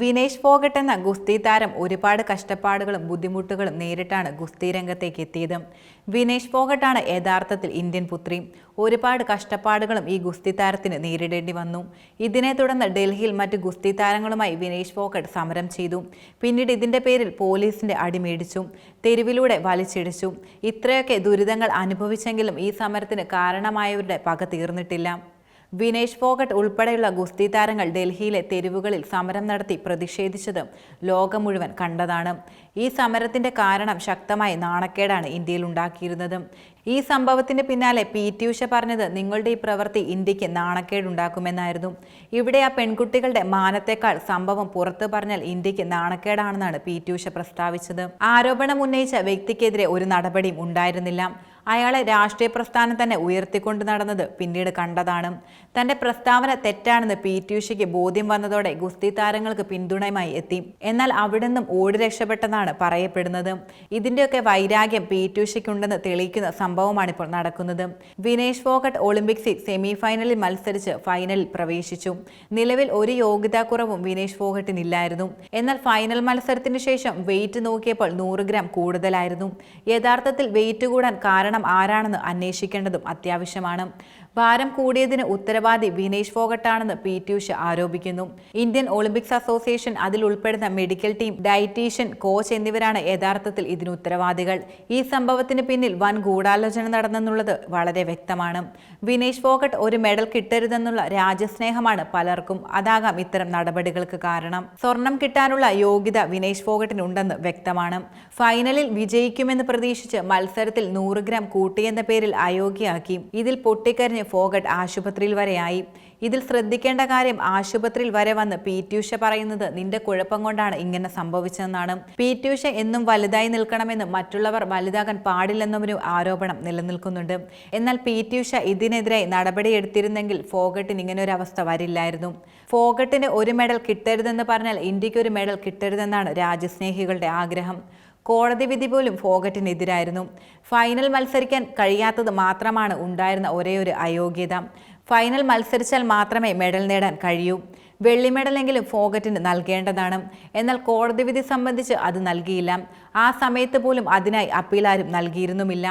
വിനേഷ് ഫോഗട്ട് എന്ന ഗുസ്തി താരം ഒരുപാട് കഷ്ടപ്പാടുകളും ബുദ്ധിമുട്ടുകളും നേരിട്ടാണ് ഗുസ്തി രംഗത്തേക്ക് എത്തിയത്. വിനേഷ് ഫോഗട്ടാണ് യഥാർത്ഥത്തിൽ ഇന്ത്യൻ പുത്രി. ഒരുപാട് കഷ്ടപ്പാടുകളും ഈ ഗുസ്തി താരത്തിന് നേരിടേണ്ടി വന്നു. ഇതിനെ തുടർന്ന് ഡൽഹിയിൽ മറ്റ് ഗുസ്തി താരങ്ങളുമായി വിനേഷ് ഫോഗട്ട് സമരം ചെയ്തു. പിന്നീട് ഇതിന്റെ പേരിൽ പോലീസിന്റെ അടിമേടിച്ചു തെരുവിലൂടെ വലിച്ചിടിച്ചു. ഇത്രയൊക്കെ ദുരിതങ്ങൾ അനുഭവിച്ചെങ്കിലും ഈ സമരത്തിന് കാരണമായവരുടെ പക തീർന്നിട്ടില്ല. വിനേഷ് ഫോഗട്ട് ഉൾപ്പെടെയുള്ള ഗുസ്തി താരങ്ങൾ ഡൽഹിയിലെ തെരുവുകളിൽ സമരം നടത്തി പ്രതിഷേധിച്ചത് ലോകം മുഴുവൻ കണ്ടതാണ്. ഈ സമരത്തിന്റെ കാരണം ശക്തമായ നാണക്കേടാണ് ഇന്ത്യയിൽ ഉണ്ടാക്കിയിരുന്നത്. ഈ സംഭവത്തിന് പിന്നാലെ പി. ടി. ഉഷ പറഞ്ഞത് നിങ്ങളുടെ ഈ പ്രവൃത്തി ഇന്ത്യയ്ക്ക് നാണക്കേടുണ്ടാക്കുമെന്നായിരുന്നു. ഇവിടെ ആ പെൺകുട്ടികളുടെ മാനത്തേക്കാൾ സംഭവം പുറത്തു പറഞ്ഞാൽ ഇന്ത്യയ്ക്ക് നാണക്കേടാണെന്നാണ് പി. ടി. ഉഷ പ്രസ്താവിച്ചത്. ആരോപണം ഉന്നയിച്ച വ്യക്തിക്കെതിരെ ഒരു നടപടിയും ഉണ്ടായിരുന്നില്ല. അയാളെ രാഷ്ട്രീയ പ്രസ്ഥാനം തന്നെ ഉയർത്തിക്കൊണ്ട് നടന്നത് പിന്നീട് കണ്ടതാണ്. തന്റെ പ്രസ്താവന തെറ്റാണെന്ന് പി. ടി. ഉഷയ്ക്ക് ബോധ്യം വന്നതോടെ ഗുസ്തി താരങ്ങൾക്ക് പിന്തുണയുമായി എത്തി. എന്നാൽ അവിടെ നിന്നും ഓടി രക്ഷപ്പെട്ടെന്നാണ് പറയപ്പെടുന്നത്. ഇതിന്റെയൊക്കെ വൈരാഗ്യം പി. ടി. ഉഷയ്ക്കുണ്ടെന്ന് തെളിയിക്കുന്ന സംഭവമാണ് ഇപ്പോൾ നടക്കുന്നത്. വിനേഷ് ഫോഗട്ട് ഒളിമ്പിക്സിൽ സെമി ഫൈനലിൽ മത്സരിച്ച് ഫൈനലിൽ പ്രവേശിച്ചു. നിലവിൽ ഒരു യോഗ്യതാക്കുറവും വിനേഷ് ഫോഗട്ടിനില്ലായിരുന്നു. എന്നാൽ ഫൈനൽ മത്സരത്തിന് ശേഷം വെയിറ്റ് നോക്കിയപ്പോൾ നൂറ് ഗ്രാം കൂടുതലായിരുന്നു. യഥാർത്ഥത്തിൽ വെയിറ്റ് കൂടാൻ കാരണം ആരാണെന്ന് അന്വേഷിക്കേണ്ടതും അത്യാവശ്യമാണ്. ഭാരം കൂടിയതിന് ഉത്തരവാദി വിനേഷ് ഫോഗട്ടാണെന്ന് പി ടി ഉഷ ആരോപിക്കുന്നു. ഇന്ത്യൻ ഒളിമ്പിക്സ് അസോസിയേഷൻ അതിൽ ഉൾപ്പെടുന്ന മെഡിക്കൽ ടീം ഡയറ്റീഷ്യൻ കോച്ച് എന്നിവരാണ് യഥാർത്ഥത്തിൽ ഇതിന് ഉത്തരവാദികൾ. ഈ സംഭവത്തിന് പിന്നിൽ വൻ ഗൂഢാലോചന നടന്നെന്നുള്ളത് വളരെ വ്യക്തമാണ്. വിനേഷ് ഫോഗട്ട് ഒരു മെഡൽ കിട്ടരുതെന്നുള്ള രാജ്യസ്നേഹമാണ് പലർക്കും. അതാകാം ഇത്തരം നടപടികൾക്ക് കാരണം. സ്വർണം കിട്ടാനുള്ള യോഗ്യത വിനേഷ് ഫോഗട്ടിനുണ്ടെന്ന് വ്യക്തമാണ്. ഫൈനലിൽ വിജയിക്കുമെന്ന് പ്രതീക്ഷിച്ച് മത്സരത്തിൽ നൂറ് ഗ്രാം കൂട്ടിയെന്ന പേരിൽ അയോഗ്യയാക്കി. ഇതിൽ പൊട്ടിക്കരിഞ്ഞ് ഫോഗട്ട് ആശുപത്രിയിൽ വരെയായി. ഇതിൽ ശ്രദ്ധിക്കേണ്ട കാര്യം ആശുപത്രിയിൽ വരെ വന്ന് പി ടി ഉഷ പറയുന്നത് നിന്റെ കുഴപ്പം കൊണ്ടാണ് ഇങ്ങനെ സംഭവിച്ചതെന്നാണ്. പി ടി ഉഷ എന്നും വലുതായി നിൽക്കണമെന്നും മറ്റുള്ളവർ വലുതാകാൻ പാടില്ലെന്നും ഒരു ആരോപണം നിലനിൽക്കുന്നുണ്ട്. എന്നാൽ പി ടി ഉഷ ഇതിനെതിരായി നടപടിയെടുത്തിരുന്നെങ്കിൽ ഫോഗട്ടിന് ഇങ്ങനെ ഒരു അവസ്ഥ വരില്ലായിരുന്നു. ഫോഗട്ടിന് ഒരു മെഡൽ കിട്ടരുതെന്ന് പറഞ്ഞാൽ ഇന്ത്യയ്ക്ക് ഒരു മെഡൽ കിട്ടരുതെന്നാണ് രാജ്യസ്നേഹികളുടെ ആഗ്രഹം. കോടതി വിധി പോലും ഫോഗറ്റിനെതിരായിരുന്നു ഫൈനൽ മത്സരിക്കാൻ കഴിയാത്തത് മാത്രമാണ് ഉണ്ടായിരുന്ന ഒരേയൊരു അയോഗ്യത. ഫൈനൽ മത്സരിച്ചാൽ മാത്രമേ മെഡൽ നേടാൻ കഴിയൂ. വെള്ളി മെഡലെങ്കിലും ഫോഗറ്റിന് നൽകേണ്ടതാണ്. എന്നാൽ കോടതി വിധി സംബന്ധിച്ച് അത് നൽകിയില്ല. ആ സമയത്ത് പോലും അതിനായി അപ്പീൽ ആരും നൽകിയിരുന്നുമില്ല.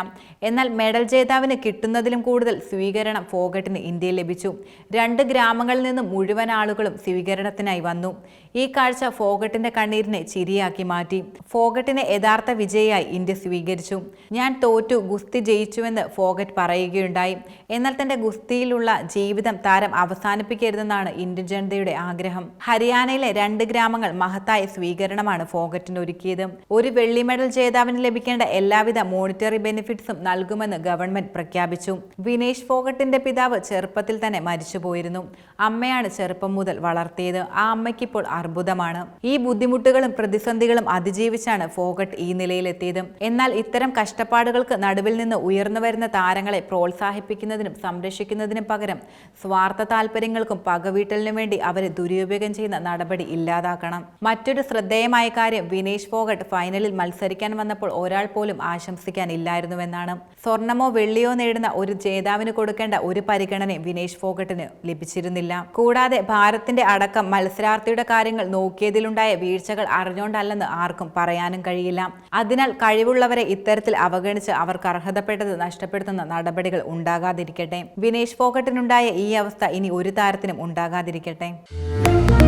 എന്നാൽ മെഡൽ ജേതാവിന് കിട്ടുന്നതിലും കൂടുതൽ സ്വീകരണം ഫോഗറ്റിന് ഇന്ത്യയിൽ ലഭിച്ചു. രണ്ട് ഗ്രാമങ്ങളിൽ നിന്നും മുഴുവൻ ആളുകളും സ്വീകരണത്തിനായി വന്നു. ഈ കാഴ്ച ഫോഗട്ടിന്റെ കണ്ണീരിനെ ചിരിയാക്കി മാറ്റി. ഫോഗട്ടിനെ യഥാർത്ഥ വിജയിയായി ഇന്ത്യ സ്വീകരിച്ചു. ഞാൻ തോറ്റു ഗുസ്തി ജയിച്ചുവെന്ന് ഫോഗറ്റ് പറയുകയുണ്ടായി. എന്നാൽ തന്റെ ഗുസ്തിയിലുള്ള ജീവിതം താരം അവസാനിപ്പിക്കരുതെന്നാണ് ഇന്ത്യൻ ജനതയുടെ ആഗ്രഹം. ഹരിയാനയിലെ രണ്ട് ഗ്രാമങ്ങൾ മഹത്തായ സ്വീകരണമാണ് ഫോഗറ്റിന് ഒരുക്കിയത്. ഒരു വെള്ളി മെഡൽ ജേതാവിന് ലഭിക്കേണ്ട എല്ലാവിധ മോണിറ്ററി ബെനിഫിറ്റ്സും നൽകുമെന്ന് ഗവൺമെന്റ് പ്രഖ്യാപിച്ചു. വിനേഷ് ഫോഗട്ടിന്റെ പിതാവ് ചെറുപ്പത്തിൽ തന്നെ മരിച്ചുപോയിരുന്നു. അമ്മയാണ് ചെറുപ്പം മുതൽ വളർത്തിയത്. ആ അമ്മയ്ക്കിപ്പോൾ അർബുദമാണ്. ഈ ബുദ്ധിമുട്ടുകളും പ്രതിസന്ധികളും അതിജീവിച്ചാണ് ഫോഗട്ട് ഈ നിലയിലെത്തിയത്. എന്നാൽ ഇത്തരം കഷ്ടപ്പാടുകൾക്ക് നടുവിൽ നിന്ന് ഉയർന്നു വരുന്ന താരങ്ങളെ പ്രോത്സാഹിപ്പിക്കുന്നതിനും സംരക്ഷിക്കുന്നതിനും പകരം സ്വാർത്ഥ താല്പര്യങ്ങൾക്കും പകവീട്ടലിനും വേണ്ടി അവരെ ദുരുപയോഗം ചെയ്യുന്ന നടപടി ഇല്ലാതാക്കണം. മറ്റൊരു ശ്രദ്ധേയമായ കാര്യം വിനേഷ് ഫോഗട്ട് ഫൈനലിൽ മത്സരിക്കാൻ വന്നപ്പോൾ ഒരാൾ പോലും ആശംസിക്കാനില്ലായിരുന്നുവെന്നാണ്. സ്വർണമോ വെള്ളിയോ നേടുന്ന ഒരു ജേതാവിന് കൊടുക്കേണ്ട ഒരു പരിഗണന വിനേഷ് ഫോഗട്ടിന് ലഭിച്ചിരുന്നില്ല. കൂടാതെ ഭാരത്തിന്റെ അടക്കം മത്സരാർത്ഥിയുടെ കാര്യങ്ങൾ നോക്കിയതിലുണ്ടായ വീഴ്ചകൾ അറിഞ്ഞുകൊണ്ടല്ലെന്ന് ആർക്കും പറയാനും കഴിയില്ല. അതിനാൽ കഴിവുള്ളവരെ ഇത്തരത്തിൽ അവഗണിച്ച് അവർക്ക് അർഹതപ്പെട്ടത് നഷ്ടപ്പെടുത്തുന്ന നടപടികൾ ഉണ്ടാകാതിരിക്കട്ടെ. വിനേഷ് ഫോഗട്ടിനുണ്ടായ ഈ അവസ്ഥ ഇനി ഒരു താരത്തിനും ഉണ്ടാകാതിരിക്കട്ടെ. うん